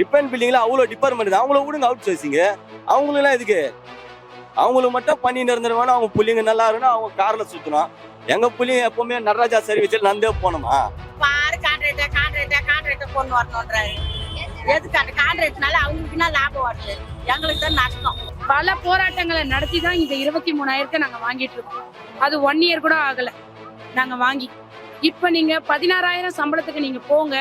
Ribbon பில்டிங்ல அவ்வளோ department அவங்கள விடுங்க அவுட் சோர்சிங்க அவங்களும் எதுக்கு? அவங்களுக்கு மட்டும் பண்ணி நிரந்தரமான அவங்க புள்ளிங்க நல்லா இருக்கணும் அவங்க கார்ல சுத்தணும். எங்க புள்ளிங்க எப்பவுமே நடராஜா சர்வீஸில் நந்தே போனோமா பாரு கான்ட்ராக்டா கான்ட்ராக்டா கான்ட்ராக்டா கொண்டு வரணுன்றாரு எதுக்கு அந்த கான்ட்ராக்ட்னால அவங்களுக்கு என்ன லாபம் வருது? எங்களுக்கு தான் நஷ்டம். பல போராட்டங்களை நடத்தி தான் இந்த இருபத்தி மூணாயிரத்தை நாங்க வாங்கிட்டு இருக்கோம். அது ஒன் இயர் கூட ஆகல. நாங்க வாங்கி. இப்ப நீங்க பதினாறாயிரம் சம்பளத்துக்கு நீங்க போங்க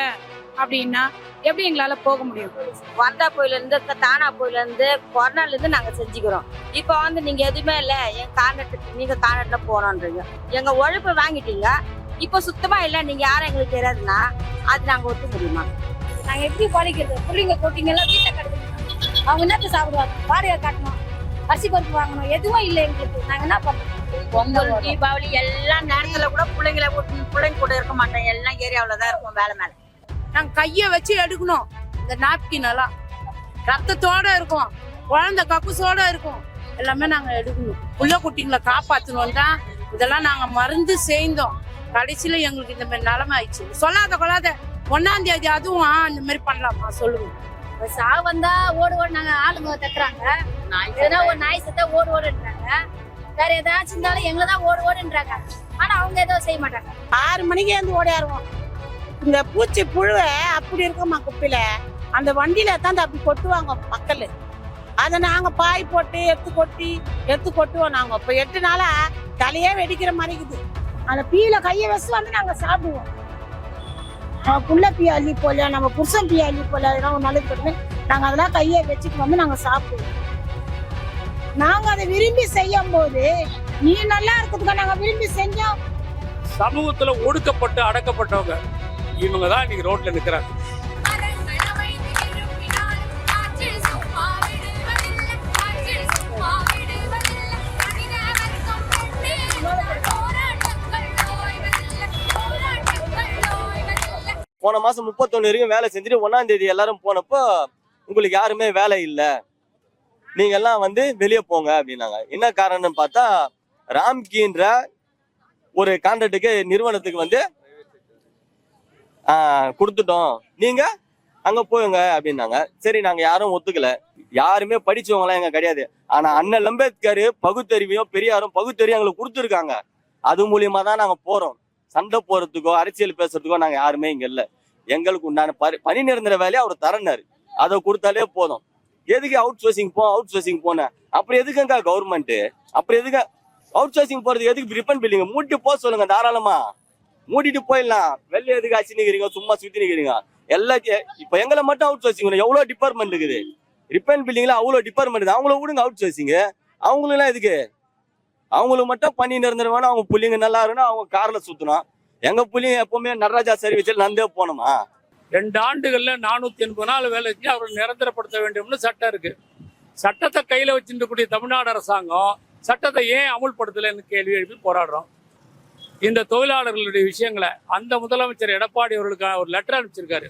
அப்படின்னா எப்படி எங்களால போக முடியும்? வந்தா போயில இருந்து தானா போயில இருந்து கொரோனால இருந்து நாங்க செஞ்சுக்கிறோம். இப்ப வந்து நீங்க எதுவுமே இல்ல என் கான்ட்ராக்ட் நீங்க கான்ட்ராக்ட்ல போனோன்றீங்க எங்க உழைப்பு வாங்கிட்டீங்க. இப்ப சுத்தமா இல்ல நீங்க யாரும் எங்களுக்கு தெரியாதுன்னா அது நாங்க ஒத்துக்க முடியுமா? நாங்க எப்படி படிக்கிறது பிள்ளைங்க கொட்டிங்க எல்லாம் வீட்டை கட்டுங்க. அவங்க என்னத்த சாப்பிடுவாங்க? வாடகை கட்டணும். அரிசி பருப்பு வாங்கணும். எதுவும் இல்லை எங்களுக்கு. நாங்க என்ன பண்ணோம் பொங்கல் தீபாவளி எல்லா நேரத்துல கூட பிள்ளைங்களை பிள்ளைங்க கூட இருக்க மாட்டோம். எல்லாம் ஏரியாவில தான் இருக்கும் வேலை மேல. நாங்க கைய வச்சு எடுக்கணும். இந்த நாப்கின் எல்லாம். ரத்தத்தோட இருக்கும். குழந்தை கக்குசோட இருக்கும். எல்லாமே நாங்க எடுக்கணும். புள்ள குட்டிங்களை காப்பாத்தணும் தான் இதெல்லாம் நாங்க மருந்து சேர்ந்தோம் கடைசியில எங்களுக்கு இந்த மாதிரி நிலைமை ஆயிடுச்சு. சொல்லாத கொள்ளாத. ஒன்னாம் தேதி அதுவும் இந்த மாதிரி பண்ணலாமா? சொல்லுங்க. இப்ப சாவு வந்தா ஓடு ஓடு நாங்க ஆளுங்க தட்டுறாங்க எதனா ஒரு நாய் செத்தா ஓடு ஓடுன்றாங்க. வேற ஏதாச்சும் இருந்தாலும் எங்களை தான் ஓடு ஓடுன்றாங்க. ஆனா அவங்க எதுவும் செய்ய மாட்டாங்க. ஆறு மணிக்கு வந்து ஓடியாருவோம். இந்த பூச்சி புழுவை அப்படி இருக்குமா குப்பையில அந்த வண்டியில தான் அப்படி கொட்டுவாங்க மக்கள். அதை நாங்க பாய் போட்டு எடுத்து கொட்டி எடுத்து கொட்டுவோம் நாங்க. இப்ப எட்டு நாளா தலையே வெடிக்கிற மாதிரி இருக்குது. அந்த பீல கையை வச்சு வந்து நாங்க சாப்பிடுவோம். புள்ள பீ அள்ளி போல நம்ம புருஷன் பீ அள்ளி போல அதெல்லாம் ஒரு நல்லது பண்ணு நாங்க அதெல்லாம் கையை வச்சுட்டு வந்து நாங்க சாப்பிடுவோம். நாங்க அதை விரும்பி செய்யும் போது நீ நல்லா இருக்கிறதுக்கு நாங்க விரும்பி செஞ்சோம். சமூகத்துல ஒடுக்கப்பட்டு அடக்கப்பட்டவங்க. இவங்க தான் இன்னைக்கு ரோட்ல நிக்கிறாங்க. போன மாசம் முப்பத்தொன்னு வரைக்கும் வேலை செஞ்சுட்டு ஒன்னாம் தேதி எல்லாரும் போனப்போ உங்களுக்கு யாருமே வேலை இல்லை. நீங்க எல்லாம் வந்து வெளியே போங்க அப்படின்னாங்க. என்ன காரணம்னு பார்த்தா ராம்கின்ற ஒரு கான்ட்ராக்டுக்கு நிறுவனத்துக்கு வந்து கொடுத்துட்டோம். நீங்க அங்க போயுங்க அப்படின்னாங்க. சரி நாங்க யாரும் ஒத்துக்கல. யாருமே படிச்சவங்களாம் எங்க கிடையாது. ஆனா அண்ணல் அம்பேத்கர் பகுத்தறிவையும் பெரியாரும் பகுத்தறிவும் எங்களுக்கு கொடுத்துருக்காங்க. அது மூலியமா தான் நாங்க போறோம். சண்டை போறதுக்கோ அரசியல் பேசுறதுக்கோ நாங்க யாருமே இங்க இல்ல. எங்களுக்கு உண்டான பணி நிரந்தர வேலையை அவர் தரனாரு அதை கொடுத்தாலே போதும். எதுக்கு அவுட் சோர்சிங் போ அவுட் சோர்சிங் போனேன்? அப்புறம் எதுக்குங்க கவர்மெண்ட் அப்புறம் எதுக்கு அவுட் சோர்சிங் போறதுக்கு எதுக்கு ரிப்பன் பில்லிங்க மூட்டி போக சொல்லுங்க தாராளமா. மூடிட்டு போயிடலாம். வெளில எதுக்கு அச்சு நிக்கிறீங்க? சும்மா சுத்தி நிக்கிறீங்க. எல்லா இப்ப எங்களை மட்டும் அவுட் சோர்சிங் எவ்வளவு டிபார்ட்மெண்ட் இருக்குது? ரிப்பன் பில்டிங்ல அவ்வளவு டிபார்ட்மெண்ட் அவங்கள விடுங்க அவுட் சோர்சிங் அவங்களும் எதுக்கு? அவங்களுக்கு மட்டும் பண்ணி நிறந்துருவானா அவங்க புள்ளிங்க நல்லா இருக்கணும் அவங்க கார்ல சுத்தணும். எங்க புள்ளிங்க எப்பவுமே நடராஜா சர்வீஸில் நந்தே போனோமா ரெண்டு ஆண்டுகள்ல நானூத்தி எண்பது நாள் வேலை செஞ்சு அவர்கள் நிரந்தரப்படுத்த வேண்டும்னு சட்டம் இருக்கு. சட்டத்தை கையில வச்சிருக்கக்கூடிய தமிழ்நாடு அரசாங்கம் சட்டத்தை ஏன் அமுல்படுத்தலைன்னு கேள்வி எழுப்பி போராடுறோம். இந்த தொழிலாளர்களுடைய விஷயங்களை அந்த முதலமைச்சர் எடப்பாடி அவர்களுக்கு ஒரு லெட்டர் அனுப்பிச்சிருக்காரு.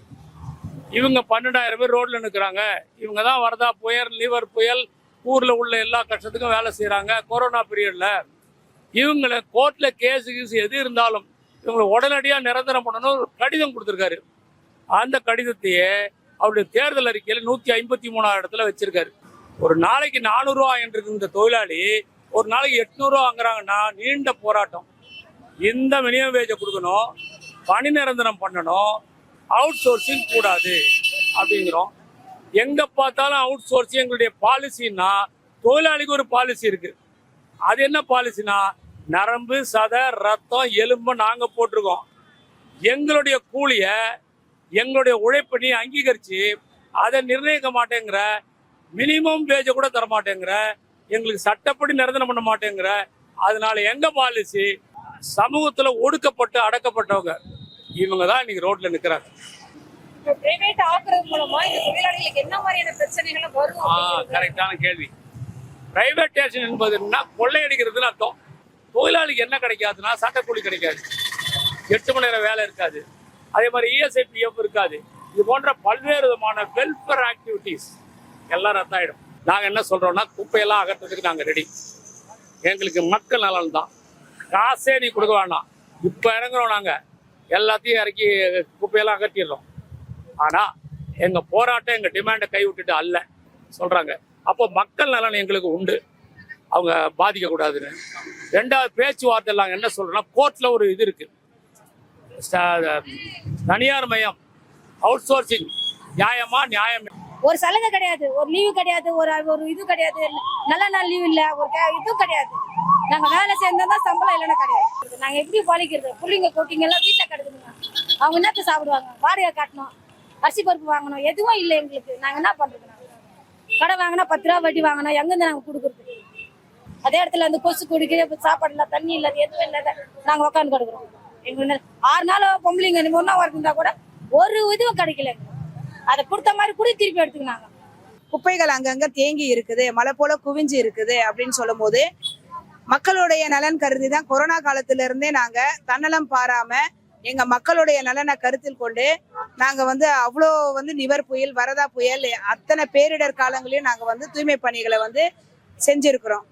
இவங்க பன்னெண்டாயிரம் பேர் ரோட்ல நிற்கிறாங்க இவங்க தான் வரதா புயல் லிவர் புயல் ஊரில் உள்ள எல்லா கஷ்டத்துக்கும் வேலை செய்கிறாங்க கொரோனா பீரியடில் இவங்களை கோர்ட்டில் கேஸ் கீஸ் எது இருந்தாலும் இவங்களை உடனடியாக நிரந்தரம் பண்ணணும் ஒரு கடிதம் கொடுத்துருக்காரு. அந்த கடிதத்தையே அவருடைய தேர்தல் அறிக்கையில் நூற்றி ஐம்பத்தி மூணாவது இடத்துல வச்சிருக்காரு. ஒரு நாளைக்கு நானூறுரூவா என்று இந்த தொழிலாளி ஒரு நாளைக்கு எட்நூறுவா வாங்குறாங்கன்னா நீண்ட போராட்டம். இந்த மினிமம் வேஜை கொடுக்கணும். பணி நிரந்தரம் பண்ணணும். அவுட் சோர்சிங் கூடாது. அப்படிங்கிறோம். எங்க பார்த்தாலும் அவுட் சோர்சிங் எங்களுடைய பாலிசின்னா தொழிலாளிக்கு ஒரு பாலிசி இருக்கு. அது என்ன பாலிசினா நரம்பு சதை ரத்தம் எலும்பு நாங்க போட்டிருக்கோம். எங்களுடைய கூலிய எங்களுடைய உழைப்பை நீ அங்கீகரிச்சு அதை நிர்ணயிக்க மாட்டேங்கிற மினிமம் வேஜை கூட தர மாட்டேங்கிற எங்களுக்கு சட்டப்படி நிரந்தரம் பண்ண மாட்டேங்கிற அதனால எங்க பாலிசி சமூகத்துல ஒடுக்கப்பட்டு அடக்கப்பட்டவங்க. இவங்க தான் இன்னைக்கு ரோட்ல நிக்கிறாங்க. பிரைவேட் ஆக்குறது மூலமா இந்த தொழிலாளிகளுக்கு என்ன மாதிரியான பிரச்சனைகள் வரும் ஆ கரெக்டான கேள்வி. பிரைவேட்டேஷன் என்பது என்ன? கொள்ளையடிக்கிறதுன்னு அர்த்தம். தொழிலாளிக்கு என்ன கிடைக்காதுன்னா சட்டக்கூலி கிடைக்காது. எட்டு மணி நேரம் வேலை இருக்காது. அதே மாதிரி E இஎஸ்ஐபிஎஃப் இருக்காது. இது போன்ற பல்வேறு விதமான வெல்ஃபேர் ஆக்டிவிட்டீஸ் எல்லாம் ரத்தாயிடும். நாங்கள் என்ன சொல்றோம்னா குப்பையெல்லாம் அகற்றதுக்கு நாங்கள் ரெடி எங்களுக்கு மக்கள் நலன் தான் காசே நீ கொடுக்க வேண்டாம் இப்போ இறங்குறோம் நாங்கள் எல்லாத்தையும் இறக்கி குப்பையெல்லாம் அகற்றிடுறோம் ஆனால் எங்கள் போராட்டம் எங்கள் டிமாண்டை கைவிட்டுட்டு அல்ல. சொல்கிறாங்க அப்போ மக்கள் நலன் எங்களுக்கு உண்டு. அவங்க பாதிக்கக்கூடாதுன்னு. ரெண்டாவது பேச்சுவார்த்தை எல்லாம் என்ன சொல்கிறோன்னா கோர்ட்டில் ஒரு இது இருக்குது தனியார் மயம். அவுட் சோர்சிங் நியாயமா நியாயம். ஒரு சலுகை கிடையாது. ஒரு லீவு கிடையாது. ஒரு ஒரு இது கிடையாது. நல்ல நாள் லீவ் இல்லை. ஒரு இதுவும் கிடையாது. நாங்க வேலை சேர்ந்தா தான் சம்பளம் இல்லைன்னா கிடையாது. நாங்க எப்படி பழிக்கிறது? புள்ளிங்க கூட்டிங்க எல்லாம் வீட்டுல கிடக்குதுங்க. அவங்க என்னத்த சாப்பிடுவாங்க? வாடகை கட்டணும். அரிசி பருப்பு வாங்கணும். எதுவும் இல்லை எங்களுக்கு. நாங்க என்ன பண்றது? கடை வாங்கினா பத்து ரூபா வட்டி வாங்கினா எங்கிருந்து நாங்க கொடுக்குறது? அதே இடத்துல அந்த கொசு குடிக்க சாப்பாடு இல்லை தண்ணி இல்லாத எதுவும் இல்லாத நாங்க உட்காந்து கொடுக்குறோம். எங்களுக்கு ஆறு நாள் பொம்பளைங்க ஒரு நாள் இருந்தா கூட ஒரு இதுவும் கிடைக்கல அதை கொடுத்த மாதிரி கூட திருப்பி எடுத்துக்கினாங்க. குப்பைகள் அங்கங்க தேங்கி இருக்குது மழை போல குவிஞ்சு இருக்குது அப்படின்னு சொல்லும் போது மக்களுடைய நலன் கருதி தான் கொரோனா காலத்துல இருந்தே நாங்க தன்னலம் பாராம எங்க மக்களுடைய நலனை கருத்தில் கொண்டு நாங்க வந்து அவ்வளோ வந்து நிவர் புயல் வரதா புயல் அத்தனை பேரிடர் காலங்களையும் நாங்க வந்து தூய்மை பணிகளை வந்து செஞ்சிருக்கிறோம்.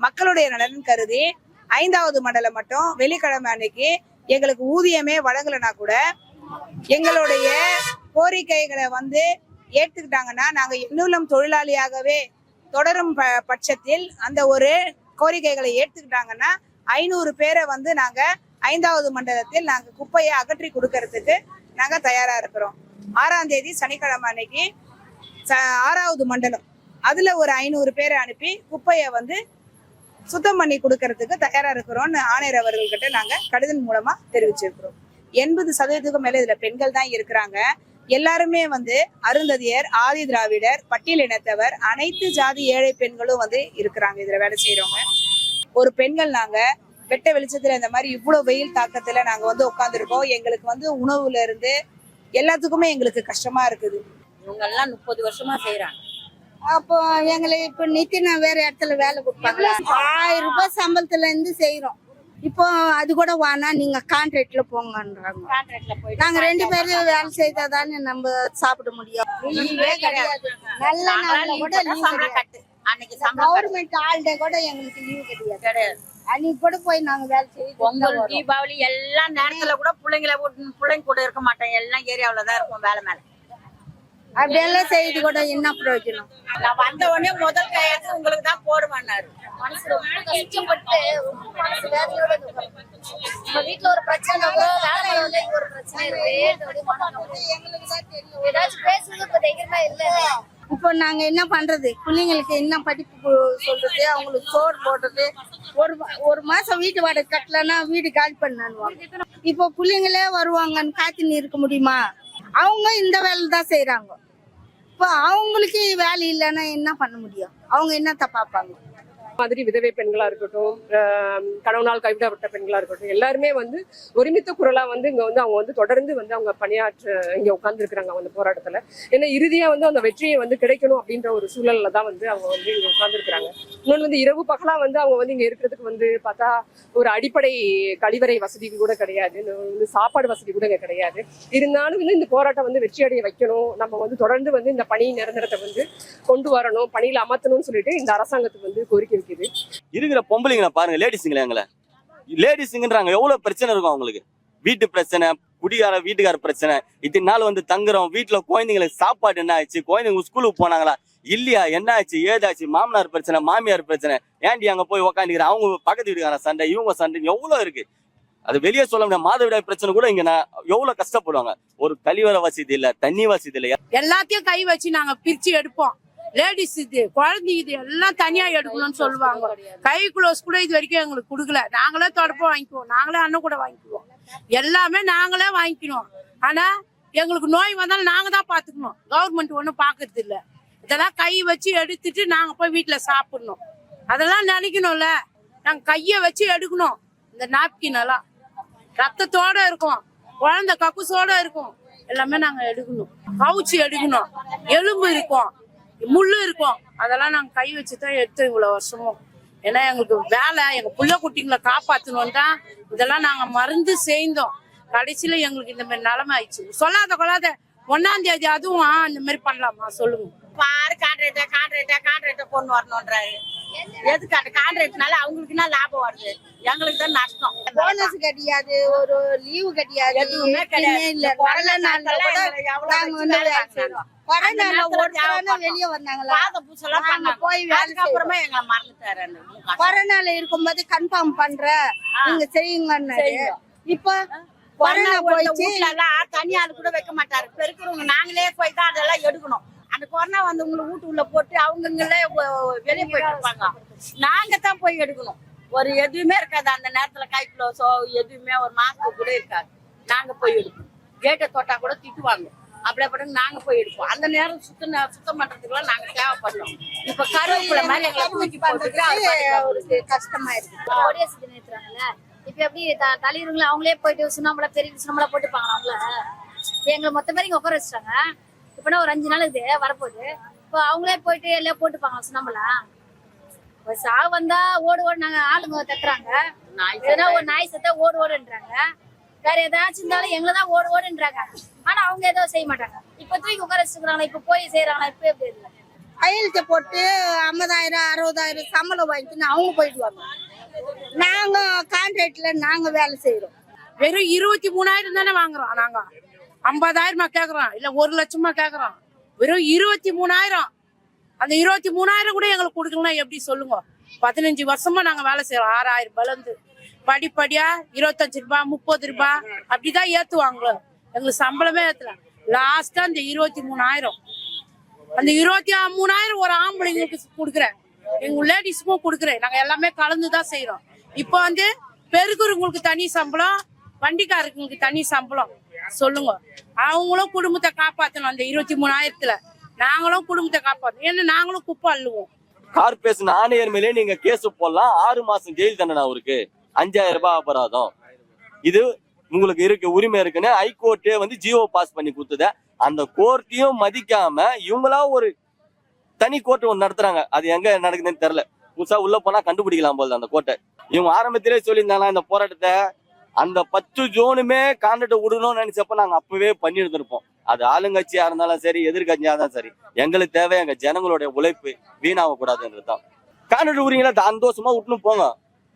மக்களுடைய நலன் கருதி ஐந்தாவது மண்டலம் மட்டும் வெள்ளிக்கிழமை அன்னைக்கு எங்களுக்கு ஊதியமே வழங்கலைன்னா கூட எங்களுடைய கோரிக்கைகளை வந்து ஏற்றுக்கிட்டாங்கன்னா நாங்கள் இன்னும் தொழிலாளியாகவே தொடரும் ப- பட்சத்தில் அந்த ஒரு கோரிக்கைகளை ஏற்றுக்கிட்டாங்கன்னா ஐநூறு பேரை வந்து நாங்க ஐந்தாவது மண்டலத்தில் நாங்க குப்பையை அகற்றி கொடுக்கறதுக்கு நாங்க தயாரா இருக்கிறோம். ஆறாம் தேதி சனிக்கிழமை அன்னைக்கு ச- ஆறாவது மண்டலம். அதுல ஒரு ஐநூறு பேரை அனுப்பி குப்பையை வந்து சுத்தம் பண்ணி கொடுக்கறதுக்கு தயாரா இருக்கிறோம்னு ஆணையர் அவர்கள்கிட்ட நாங்க கடிதம் மூலமா தெரிவிச்சிருக்கிறோம். எண்பது சதவீதத்துக்கும் மேல இதுல பெண்கள் தான் இருக்கிறாங்க. எல்லாருமே வந்து அருந்ததியர் ஆதி திராவிடர் பட்டியல் இனத்தவர் அனைத்து ஜாதி ஏழை பெண்களும் வந்து இருக்கிறாங்க. இதுல வேலை செய்யறவங்க ஒரு பெண்கள் நாங்க வெட்ட வெளிச்சத்துல இந்த மாதிரி இவ்வளவு வெயில் தாக்கத்துல நாங்க வந்து உட்காந்துருக்கோம் எங்களுக்கு வந்து உணவுல இருந்து எல்லாத்துக்குமே எங்களுக்கு கஷ்டமா இருக்குது. இவங்க எல்லாம் முப்பது வருஷமா செய்யறாங்க அப்போ எங்களை இப்ப நித்தின வேற இடத்துல வேலை கொடுப்பாங்க ஆயிரம் ரூபாய் சம்பளத்துல இருந்து செய்யறோம் இப்போ அது கூட வானா நீங்க கான்ட்ராக்ட்ல போங்கன்றாங்க. நாங்க ரெண்டு பேரும் வேலை செய்தா தானே நம்ம சாப்பிட முடியும். நல்ல நாள்ல கூட. கவர்மெண்ட் ஹாலிடே கூட எங்களுக்கு லீவ் கிடையாது. அன்னைக்கு கூட போய் நாங்க வேலை பொங்கல் தீபாவளி எல்லா நேரத்துல கூட பிள்ளைங்கள பிள்ளைங்க கூட இருக்க மாட்டோம் எல்லாம் ஏரியாவுல தான் இருக்கும் வேலை மேல. அப்படியெல்லாம் செய்து கூட என்ன பிரயோஜனம்? நான் வந்த உடனே முதல் கையெழுத்து உங்களுக்கு தான் போடுவேன்னாரு. மனசு ரொம்ப கஷ்டப்பட்டு ரொம்ப மனசு வேதனையோட இருக்கிறோம். நம்ம வீட்டுல ஒரு பிரச்சனை கூட வேலை இல்லை இங்க ஒரு பிரச்சனை இருக்கு இதோட மன கவலை. ஏதாச்சும் பேசுறது இப்ப தைரியமா இல்ல. இப்போ நாங்க என்ன பண்றது? பிள்ளைங்களுக்கு என்ன படிப்பு சொல்றது? அவங்களுக்கு சோறு போடுறது. ஒரு ஒரு மாசம் வீட்டு வாடகை கட்டலன்னா வீடு காலி பண்ணானுவாங்க இப்போ பிள்ளைங்களே வருவாங்கன்னு காத்துன்னு இருக்க முடியுமா? அவங்க இந்த வேலை தான் செய்யறாங்க இப்போ அவங்களுக்கு வேலை இல்லைன்னா என்ன பண்ண முடியும்? அவங்க என்னத்த பார்ப்பாங்க? மாதிரி விதவை பெண்களா இருக்கட்டும் ஆஹ் கணவனால் கைவிடப்பட்ட பெண்களா இருக்கட்டும் எல்லாருமே வந்து ஒருமித்த குரலா வந்து இங்க வந்து அவங்க வந்து தொடர்ந்து வந்து அவங்க பணியாற்ற இங்க உட்கார்ந்து இருக்கிறாங்க அந்த போராட்டத்துல. ஏன்னா இறுதியா வந்து அந்த வெற்றியை வந்து கிடைக்கணும் அப்படின்ற ஒரு சூழல்ல தான் வந்து அவங்க வந்து இங்க உட்கார்ந்து இருக்கிறாங்க இன்னொன்று வந்து இரவு பகலா வந்து அவங்க வந்து இங்க இருக்கிறதுக்கு வந்து பார்த்தா ஒரு அடிப்படை கழிவறை வசதி கூட கிடையாது. வந்து சாப்பாடு வசதி கூட இங்க கிடையாது. இருந்தாலும் வந்து இந்த போராட்டம் வந்து வெற்றி அடைய வைக்கணும். நம்ம வந்து தொடர்ந்து வந்து இந்த பணி நிரந்தரத்தை வந்து கொண்டு வரணும் பணியில் அமர்த்தணும்னு சொல்லிட்டு இந்த அரசாங்கத்துக்கு வந்து கோரிக்கை வைக்குது இருக்கிற பொம்பளைங்களை பாருங்க லேடிஸுங்களே எங்களை. லேடிஸுங்கன்றாங்க எவ்வளவு பிரச்சனை இருக்கும் அவங்களுக்கு? வீட்டு பிரச்சனை குடிகார வீட்டுக்கார பிரச்சனை. இத்தனை நாள் வந்து தங்குறோம் வீட்டுல குழந்தைங்களுக்கு சாப்பாடு என்ன ஆச்சு குழந்தைங்க ஸ்கூலுக்கு போனாங்களா? இல்லையா என்ன ஆச்சு? ஏதாச்சு மாமனார் பிரச்சனை மாமியார் பிரச்சனை. ஏன்டி அங்க போய் உக்காந்துக்கிறேன் அவங்க பக்கத்து வீட்டுக்கார சண்டை இவங்க சண்டை எவ்வளவு இருக்கு? அது வெளியே சொல்ல முடியாது. மாதவிடாய் பிரச்சனை கூட இங்க நான் எவ்வளவு கஷ்டப்படுவாங்க. ஒரு கழிவறை வசதி இல்ல தண்ணி வசதி இல்ல. எல்லாத்தையும் கை வச்சு நாங்க பிரிச்சு எடுப்போம். லேடிஸ் இது குழந்தை இது எல்லாம் தனியா எடுக்கணும்னு சொல்லுவாங்க. கை குளோஸ் கூட இது வரைக்கும் எங்களுக்கு கொடுக்கல. நாங்களே தொடப்பம் வாங்கிக்குவோம். நாங்களே அண்ணன் கூட வாங்கிக்குவோம். எல்லாமே நாங்களே வாங்கிக்கணும். ஆனா எங்களுக்கு நோய் வந்தாலும் நாங்க தான் பாத்துக்கணும். கவர்மெண்ட் ஒண்ணும் பாக்குறது இல்ல. இதெல்லாம் கை வச்சு எடுத்துட்டு நாங்க போய் வீட்டுல சாப்பிடணும். அதெல்லாம் நினைக்கணும்ல. நாங்க கைய வச்சு எடுக்கணும். இந்த நாப்கின் எல்லாம். ரத்தத்தோட இருக்கும். குழந்தை கக்குசோட இருக்கும். எல்லாமே நாங்க எடுக்கணும். கவுச்சி எடுக்கணும். எலும்பு இருக்கும். முள்ளு இருக்கும். அதெல்லாம் நாங்க கை வச்சு தான் எடுத்தோம் இவ்வளவு வருஷமும். ஏன்னா எங்களுக்கு வேலை எங்க புள்ள குட்டிங்களை காப்பாத்தணும் தான் இதெல்லாம் நாங்க மருந்து சேர்ந்தோம் கடைசியில எங்களுக்கு இந்த மாதிரி நிலைமை ஆயிடுச்சு. சொல்லாத கொள்ளாத. ஒன்னாம் தேதி அதுவும் இந்த மாதிரி பண்ணலாமா? சொல்லுங்க. பாரு கான்ட்ராக்டா கான்ட்ராக்டா கான்ட்ராக்டா கொண்டு வரணும்ன்றாரு. எதுக்கு அந்த கான்ட்ராக்ட்னால அவங்களுக்கு என்ன லாபம் வருது? எங்களுக்கு தான் நஷ்டம். போனஸ் கிடையாது ஒரு லீவு கிடையாது எதுவுமே கிடையாது. இல்ல. கொரோனா நாள்ல கூட நாங்க வந்து வேலை செய்றோம். கொரோனால ஒருத்தரான வெளியே வந்தாங்களா? பாத பண்ணாங்க. போய் வேலை அதுக்கப்புறமா எங்களை மறந்துட்டாரு அந்த. கொரோனால இருக்கும்போது கன்ஃபார்ம் பண்ற. நீங்க செய்யுங்கன்னாரு. இப்ப கொரோனா போயிடுச்சு போயிடுச்சு வீட்டுல எல்லாம் தனி ஆள் கூட வைக்க மாட்டாரு. பெருக்கிறவங்க நாங்களே போய் தான் அதெல்லாம் எடுக்கணும். அந்த கொரோனா வந்து உங்களை வீட்டு உள்ள போட்டு அவங்கங்களே வெளியே போயிட்டு இருப்பாங்க. நாங்க தான் போய் எடுக்கணும். ஒரு எதுவுமே இருக்காது. அந்த நேரத்துல கை க்ளோஸோ எதுவுமே ஒரு மாஸ்க் கூட இருக்காது. நாங்க போய் எடுப்போம். கேட்டை தொட்டா கூட திட்டுவாங்க. அப்படியே படம் நாங்க போய் எடுப்போம். அந்த நேரம் சுத்த சுத்தம் பண்றதுக்குலாம் நாங்க தேவைப்படுறோம் இப்ப கருவேப்பிலை மாதிரி எங்களை தூக்கி அவருக்கு கஷ்டமா இருக்கு நிறுத்துறாங்கல்ல இப்ப எப்படி த- தலைவருங்கள அவங்களே போயிட்டு சுண்ணாம்புல பெரிய சுண்ணாம்புல போட்டுப்பாங்க அவங்கள எங்களை மொத்த பேர் இங்க உட்கார வச்சுட்டாங்க. இப்பனா ஒரு அஞ்சு நாள் இது வரப்போகுது. இப்போ அவங்களே போயிட்டு எல்லாம் போட்டுப்பாங்க சுண்ணாம்புலாம் ஒரு சாவு வந்தா ஓடு ஓடு நாங்க ஆளுங்க தட்டுறாங்க. நாய் எதனா ஒரு நாய் செத்தா ஓடு ஓடுன்றாங்க. வேற ஏதாச்சும் இருந்தாலும் எங்களை தான் ஓடு ஓடுன்றாங்க. ஆனா அவங்க ஏதோ செய்ய மாட்டாங்க. இப்ப தூக்கி உட்கார வச்சுக்கிறாங்க இப்ப போய் செய்யறாங்களா இப்ப எப்படி இல்லை கையெழுத்து போட்டு ஐம்பதாயிரம் அறுபதாயிரம் சம்பளம் வாங்கிட்டு அவங்க போயிடுவாங்க நாங்க கான்ட்ராக்ட்ல நாங்க வேலை செய்யறோம் வெறும் இருபத்தி மூணாயிரம் தானே வாங்குறோம் நாங்க. ஐம்பதாயிரமா கேக்குறோம் இல்ல ஒரு லட்சமா கேக்குறோம் வெறும் இருபத்தி மூணாயிரம். அந்த இருபத்தி மூணாயிரம் கூட எங்களுக்கு கொடுக்கலன்னா எப்படி சொல்லுங்க? பதினஞ்சு வருஷமா நாங்க வேலை செய்யறோம் ஆறாயிரம் பலந்து படிப்படியா இருபத்தஞ்சு ரூபாய் முப்பது ரூபாய் அப்படிதான் ஏத்துவாங்களோ? எங்களுக்கு சம்பளமே ஏத்தல. லாஸ்டா அந்த இருபத்தி மூணாயிரம். அந்த இருபத்தி மூணாயிரம் ஒரு ஆம்பளைங்களுக்கு கொடுக்குறேன். எங்க லேடிஸ்க்கும் கொடுக்குறேன். நாங்க எல்லாமே கலந்துதான் செய்யறோம் இப்போ வந்து பெருக்குறவங்களுக்கு தனி சம்பளம் வண்டிக்காரங்களுக்கு தனி சம்பளம். சொல்லுங்க. அவங்களும் குடும்பத்தை காப்பாத்தணும் அந்த இருபத்தி மூணாயிரத்துல. நாங்களும் குடும்பத்தை காப்பாத்தணும். ஏன்னா நாங்களும் குப்பை அள்ளுவோம். கார்பரேஷன் ஆணையர் மேலே நீங்க கேஸ் போடலாம். ஆறு மாசம் ஜெயில் தண்டனை அவருக்கு. அஞ்சாயிரம் ரூபாய் அபராதம். இது உங்களுக்கு இருக்கு உரிமை இருக்குன்னு ஹைகோர்ட்டே வந்து ஜியோ பாஸ் பண்ணி கொடுத்தத. அந்த கோர்ட்டையும் மதிக்காம இவங்களா ஒரு தனி கோர்ட் ஒன்று நடத்துறாங்க. அது எங்க நடக்குதுன்னு தெரியல. புதுசா உள்ள போனா கண்டுபிடிக்கலாம் போல அந்த கோர்ட்டை இவங்க ஆரம்பத்திலே சொல்லியிருந்தாங்க இந்த போராட்டத்தை அந்த பத்து ஜோனுமே கான்ட்ராக்ட் விடணும்னு நினைச்சப்ப நாங்க அப்பவே பண்ணிருந்திருப்போம் அது ஆளுங்கட்சியா இருந்தாலும் சரி எதிர்கட்சியா இருந்தாலும் சரி. எங்களுக்கு தேவை எங்க ஜனங்களுடைய உழைப்பு வீணாக கூடாதுன்றதுதான் கான்ட்ராக்ட் விடுறீங்களா? சந்தோஷமா விட்டுன்னு போங்க.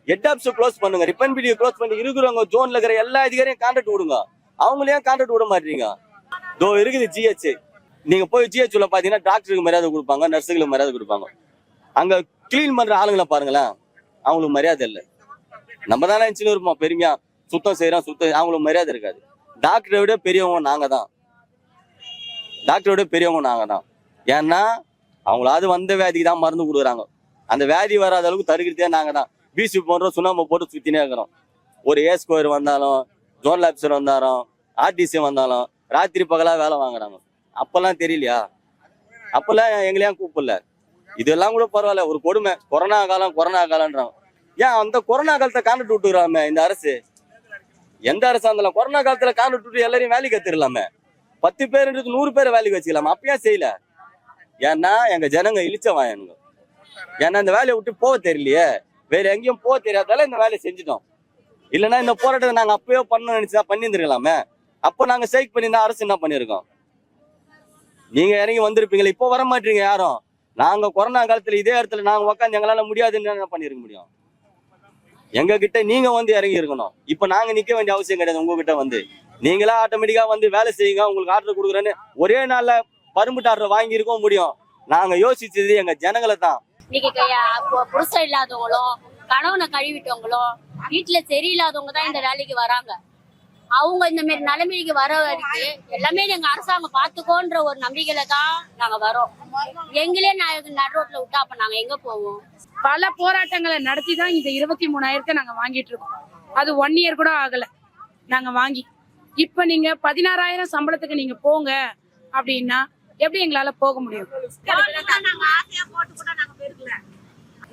ஹெட் ஆப்ஸ் க்ளோஸ் பண்ணுங்க. ரிப்பன் பிடியை க்ளோஸ் பண்ணி இருக்கிறவங்க ஜோன்ல இருக்கிற எல்லா அதிகாரியும் கான்ட்ராக்ட் விடுங்க. அவங்களையும் கான்ட்ராக்ட் விட மாட்டீங்க? தோ இருக்குது ஜிஹெச் நீங்க போய் ஜிஹெச் உள்ள பாத்தீங்கன்னா டாக்டருக்கு மரியாதை கொடுப்பாங்க நர்ஸுகளுக்கு மரியாதை கொடுப்பாங்க. அங்க கிளீன் பண்ற ஆளுங்களை பாருங்களேன். அவங்களுக்கு மரியாதை இல்லை. நம்ம தானே இருந்துச்சுன்னு இருப்போம் பெருமையா. சுத்தம் செய்கிறோம் சுத்தம் அவங்களுக்கு மரியாதை இருக்காது. டாக்டரை விட பெரியவங்க நாங்கள் தான். டாக்டரை விட பெரியவங்க நாங்கள் தான். ஏன்னா அவங்களாவது வந்த வியாதிக்கு தான் மருந்து கொடுக்குறாங்க. அந்த வியாதி வராத அளவுக்கு தடுக்கிறதே நாங்க தான். பிசி போடுறோம் சுண்ணாம்பு போட்டு சுற்றினே இருக்கிறோம். ஒரு ஏ ஸ்கொயர் வந்தாலும் ஜோனல் ஆஃபீஸர் வந்தாலும் ஆர்டிசி வந்தாலும் ராத்திரி பகலாக வேலை வாங்குறாங்க. அப்போல்லாம் தெரியலையா? அப்போல்லாம் எங்களையும் கூப்பிடல. இதெல்லாம் கூட பரவாயில்ல ஒரு கொடுமை. கொரோனா காலம் கொரோனா காலம்ன்றாங்க. ஏன் அந்த கொரோனா காலத்தை காண்டுட்டு விட்டுக்கிறாமே இந்த அரசு? எந்த அரசா இருந்தாலும் கொரோனா காலத்துல காண்டுட்டு விட்டு எல்லாரையும் வேலைக்கு கத்துடலாமே பத்து பேருன்றது நூறு பேரை வேலைக்கு வச்சுக்கலாமா. அப்பயே செய்யல. ஏன்னா எங்க ஜனங்க இழிச்சவா எனக்கு ஏன்னா இந்த வேலையை விட்டு போக தெரியலையே. வேற எங்கேயும் போக தெரியாதால இந்த வேலையை செஞ்சுட்டோம். இல்லைன்னா இந்த போராட்டத்தை நாங்க அப்பயோ பண்ண நினைச்சா பண்ணியிருந்துருக்கலாமே. அப்போ நாங்க ஸ்ட்ரைக் பண்ணியிருந்தா அரசு என்ன பண்ணிருக்கோம் நீங்க இறங்கி வந்திருப்பீங்களே. இப்போ வர மாட்டீங்க யாரும். நாங்க கொரோனா காலத்துல இதே இடத்துல நாங்க உட்காந்து எங்களால முடியாதுன்னு என்ன பண்ணிருக்க முடியும்? எங்க கிட்ட நீங்க வந்து இறங்கி இருக்கணும். இப்ப நாங்க நிக்க வேண்டிய அவசியம் கிடையாது உங்ககிட்ட வந்து. நீங்களா ஆட்டோமேட்டிக்கா வந்து வேலை செய்யுங்க உங்களுக்கு ஆர்டர் கொடுக்குறேன்னு ஒரே நாள்ல பரும்புட்டு ஆர்டர் வாங்கி இருக்கவும் முடியும். நாங்க யோசிச்சது எங்க ஜனங்களை தான். இன்னைக்கு புருஷன் இல்லாதவங்களும் கணவனை கழுவிட்டவங்களும் வீட்டுல சரியில்லாதவங்க தான் இந்த வேலைக்கு வராங்க. அவங்க இந்த மாதிரி நிலைமைக்கு வர வரைக்கும் எல்லாமே எங்க அரசாங்கம் பாத்துக்கோன்ற ஒரு நம்பிக்கையில தான் நாங்க வரோம். எங்களே நான் நடு ரோட்ல விட்டா அப்ப நாங்க எங்க போவோம்? பல போராட்டங்களை நடத்தி தான் இந்த இருபத்தி மூணாயிரத்தை நாங்க வாங்கிட்டு இருக்கோம். அது ஒன் இயர் கூட ஆகல. நாங்க வாங்கி. இப்ப நீங்க பதினாறாயிரம் சம்பளத்துக்கு நீங்க போங்க அப்படின்னா எப்படி எங்களால போக முடியும்?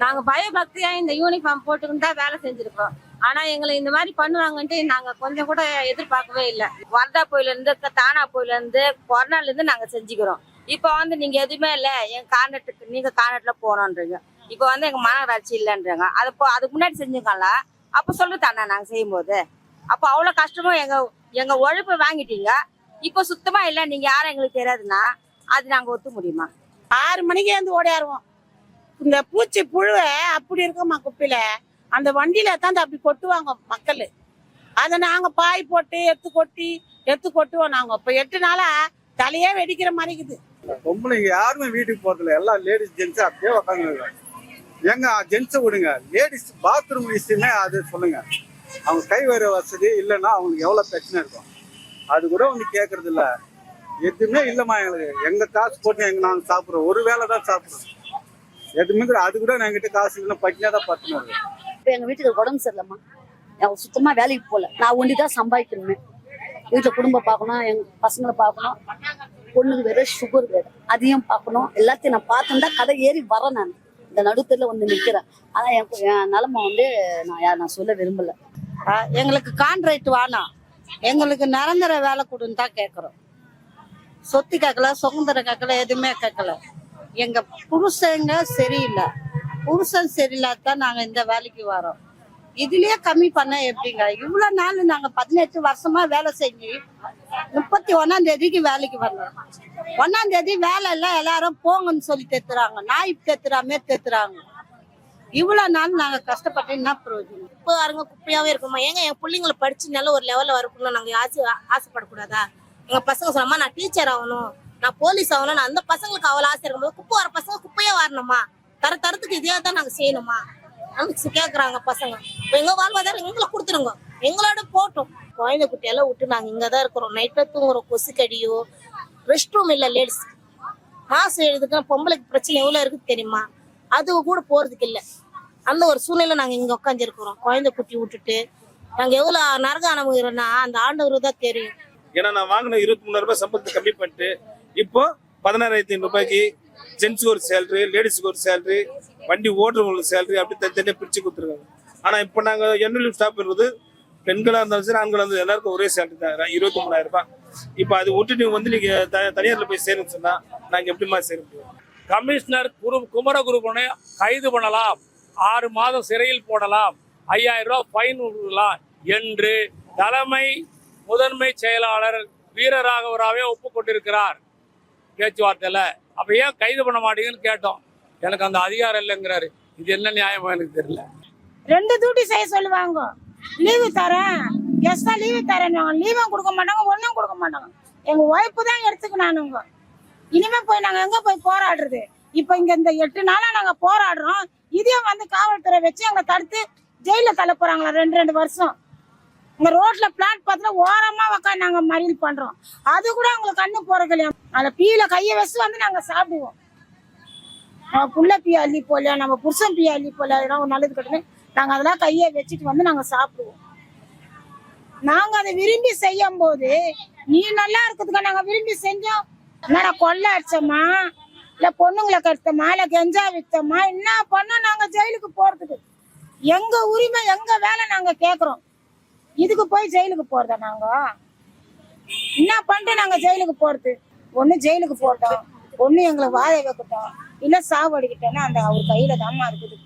நாங்க பயபக்தியா இந்த யூனிஃபார்ம் போட்டுக்கிட்டு தான் வேலை செஞ்சிருக்கோம். ஆனா எங்களை இந்த மாதிரி பண்ணுவாங்கன்ட்டு நாங்க கொஞ்சம் கூட எதிர்பார்க்கவே இல்லை. வர்தா போயில இருந்து தானா போயில இருந்து கொரோனால இருந்து நாங்க செஞ்சுக்கிறோம். இப்போ வந்து நீங்க எதுவுமே இல்ல. என் கான்ட்ராக்டுக்கு நீங்க கான்ட்ராக்ட்ல போனோன்றீங்க இப்போ வந்து எங்க மாநகராட்சி இல்லைன்றாங்க அது இப்போ அதுக்கு முன்னாடி செஞ்சுக்கல அப்ப சொல்லுதாண்ணா நாங்க செய்யும்போது. அப்போ அவ்வளவு கஷ்டமும் எங்க எங்க உழைப்பை வாங்கிட்டீங்க. இப்போ சுத்தமா இல்ல நீங்க யாரும் எங்களுக்கு தெரியாதுன்னா அது நாங்க ஒத்து முடியுமா? ஆறு மணிக்கு வந்து ஓடியாருவோம். இந்த பூச்சி புழுவை அப்படி இருக்குமா குப்பையில அந்த வண்டியில தான் அப்படி கொட்டுவாங்க மக்கள். அதை நாங்க பாய் போட்டு எடுத்து கொட்டி எடுத்து கொட்டுவோம் நாங்க. இப்ப எட்டு நாளா தலையே வெடிக்கிற மாதிரி இருக்குது பொம்பளைங்க யாருமே வீட்டுக்கு போறதில்ல. எல்லாம் லேடிஸ் ஜென்ஸ் அப்படியே உட்காந்து எங்க ஜென்ஸை விடுங்க. லேடிஸ் பாத்ரூம் விஷயமே அது சொல்லுங்க. அவங்க கை வர வசதி இல்லைன்னா அவங்களுக்கு எவ்வளவு பிரச்சனை இருக்கும்? அது கூட வந்து கேட்கறது இல்ல எதுவுமே இல்லைம்மா எங்களுக்கு. எங்க காசு போட்டு எங்க நாங்க சாப்பிடுறோம். ஒரு வேளை தான் சாப்பிடுறோம். எதுவுமே கூட அது கூட எங்கிட்ட காசு இல்லைன்னா பட்டினியா தான் பத்தினோம் இப்போ எங்க வீட்டுக்கு உடம்பு சரியில்லைம்மா. நான் சுத்தமா வேலைக்கு போகல. நான் ஒண்டி தான் சம்பாதிக்கணுமே. வீட்டுல குடும்பம் பார்க்கணும் எங்க பசங்களை பார்க்கணும். பொண்ணுக்கு வேற சுகர் வேற. அதையும் பார்க்கணும். எல்லாத்தையும் நான் பார்த்துருந்தா தான் கடை ஏறி வரேன் நான். இந்த நடுத்தரில் வந்து நிற்கிறேன் ஆனால் என் என் நிலைமை வந்து நான் யார் நான் சொல்ல விரும்பல. எங்களுக்கு கான்ட்ராக்ட் வேணாம். எங்களுக்கு நிரந்தர வேலை கொடுன்னு தான் கேட்குறோம் சொத்து கேட்கல சுதந்திரம் கேட்கல எதுவுமே கேட்கல எங்க புருஷங்க சரியில்லை. புருஷன் சரியில்லாதான் நாங்கள் இந்த வேலைக்கு வரோம். இதுலயே கம்மி பண்ண எப்படிங்க? இவ்வளவு நாள் நாங்க பதினெட்டு வருஷமா வேலை செஞ்சு முப்பத்தி ஒன்னாம் தேதிக்கு வேலைக்கு வரணும். ஒன்னாம் தேதி வேலை எல்லாம் எல்லாரும் போங்கன்னு சொல்லி தேத்துறாங்க. நாய் தேத்துறாமே தேத்துறாங்க. இவ்வளவு நாள் நாங்க கஷ்டப்பட்டு என்ன பிரயோஜனம்? இப்போ அருங்க குப்பையாவே இருக்குமா? ஏங்க என் பிள்ளைங்களை படிச்சு நல்ல ஒரு லெவல்ல வரக்குள்ள நாங்க ஆசை ஆசைப்படக்கூடாதா? எங்க பசங்க சொன்னமா நான் டீச்சர் ஆகணும். நான் போலீஸ் ஆகணும். நான் அந்த பசங்களுக்கு அவ்வளவு ஆசை இருக்கும்போது குப்பை வர பசங்க குப்பையே வரணுமா? தர தரத்துக்கு இதே தான் நாங்க செய்யணுமா? கேக்குறாங்க பசங்க. எங்க வாழ்வாதாரம் எங்களை கொடுத்துருங்க. எங்களோட போட்டோம். குழந்தை குட்டியெல்லாம் விட்டு நாங்க இங்கதான் இருக்கிறோம். நைட்டில் தூங்குறோம். கொசு கடியோ ரெஸ்ட் ரூம் இல்ல லேடிஸ் மாசம் எழுதுக்கு பொம்பளைக்கு பிரச்சனை எவ்வளோ இருக்கு தெரியுமா? அது கூட போறதுக்கு இல்லை. அந்த ஒரு சூழ்நிலை நாங்க இங்க உட்காந்துருக்குறோம் குழந்தை குட்டி விட்டுட்டு. நாங்க எவ்வளோ நரக அனுபவிக்கிறோம்னா அந்த ஆண்டவருக்கு தான் தெரியும். ஏன்னா நான் வாங்கின இருபத்தி மூணாயிரம் ரூபாய் சம்பளத்தை கம்மி பண்ணிட்டு இப்போ பதினாறாயிரத்தி ஐநூறு ரூபாய்க்கு ஜென்ஸுக்கு ஒரு சேலரி லேடிஸுக்கு ஒரு சேலரி வண்டி ஓட்டுறவங்களுக்கு சேலரி அப்படி தனித்தனியாக பிரிச்சு கொடுத்துருக்காங்க. ஆனால் இப்போ நாங்கள் என்எல்யூ ஸ்டாப் இருக்குது பெண்களா இருந்தாலும் சரி ஆண்களா இருந்தாலும் எல்லாருக்கும் ஒரே சேலரி தான். இருபத்தி மூணாயிரம் ரூபாய். இப்போ அது விட்டுட்டு வந்து நீங்க த- தனியார்ல போய் சேருன்னு சொன்னா நாங்க எப்படிமா சேர முடியும்? கமிஷனர் குரு குமர குருபனை கைது பண்ணலாம். ஆறு மாதம் சிறையில் போடலாம். ஐயாயிரம் ரூபாய் ஃபைன் விடலாம் என்று தலைமை முதன்மை செயலாளர் வீரராகவராவே ஒப்புக்கொண்டிருக்கிறார். பேச்சுவார்த்தையில. அப்ப ஏன் கைது பண்ண மாட்டீங்கன்னு கேட்டோம். எனக்கு அந்த அதிகாரம் இல்லைங்கிறாரு. இது என்ன நியாயமா எனக்கு தெரியல. ரெண்டு டியூட்டி செய்ய சொல்லுவாங்க. லீவு தரேன். எஸ்டா லீவு தரேன் லீவும் கொடுக்க மாட்டாங்க ஒன்றும் கொடுக்க மாட்டாங்க. எங்க ஒய்ஃபு தான் எடுத்துக்கினானுங்க இனிமே போய் நாங்க எங்க போய் போராடுறது? இப்ப இங்க இந்த எட்டு நாளா நாங்க போராடுறோம். இதையும் வந்து காவல்துறை வச்சு எங்களை தடுத்து ஜெயில தள்ள போறாங்களா? ரெண்டு ரெண்டு வருஷம். இங்க ரோட்ல பிளாட் பார்த்துல ஓரமா உக்காந்து நாங்க மறியல் பண்றோம். அது கூட அவங்களுக்கு கண்ணு போறது இல்லையா? அதுல பீல கையை வச்சு வந்து நாங்க சாப்பிடுவோம். நம்ம புள்ள பியா அள்ளி போல நம்ம புருஷன் பியா அள்ளி போல அதெல்லாம் ஒரு நல்லது கட்டணும் நாங்க அதெல்லாம் கையை வச்சுட்டு வந்து நாங்க சாப்பிடுவோம். நாங்க அதை விரும்பி செய்யும் போது நீ நல்லா இருக்கிறதுக்கு நாங்க விரும்பி செஞ்சோம். என்னடா கொள்ளை அடிச்சோமா? இல்ல பொண்ணுங்களை கடுத்தோமா? இல்ல கெஞ்சா வித்தோமா? என்ன பண்ணோம் நாங்க ஜெயிலுக்கு போறதுக்கு? எங்க உரிமை எங்க வேலை நாங்க கேக்குறோம். இதுக்கு போய் ஜெயிலுக்கு போறதா நாங்க? என்ன பண்ணிட்டு நாங்க ஜெயிலுக்கு போறது? ஒண்ணு ஜெயிலுக்கு போட்டோம். ஒண்ணு எங்களை வாழ வைக்கட்டும். இல்ல சாவடிக்கிட்டோம்னா அந்த அவர் கையில தாமா இருக்குது.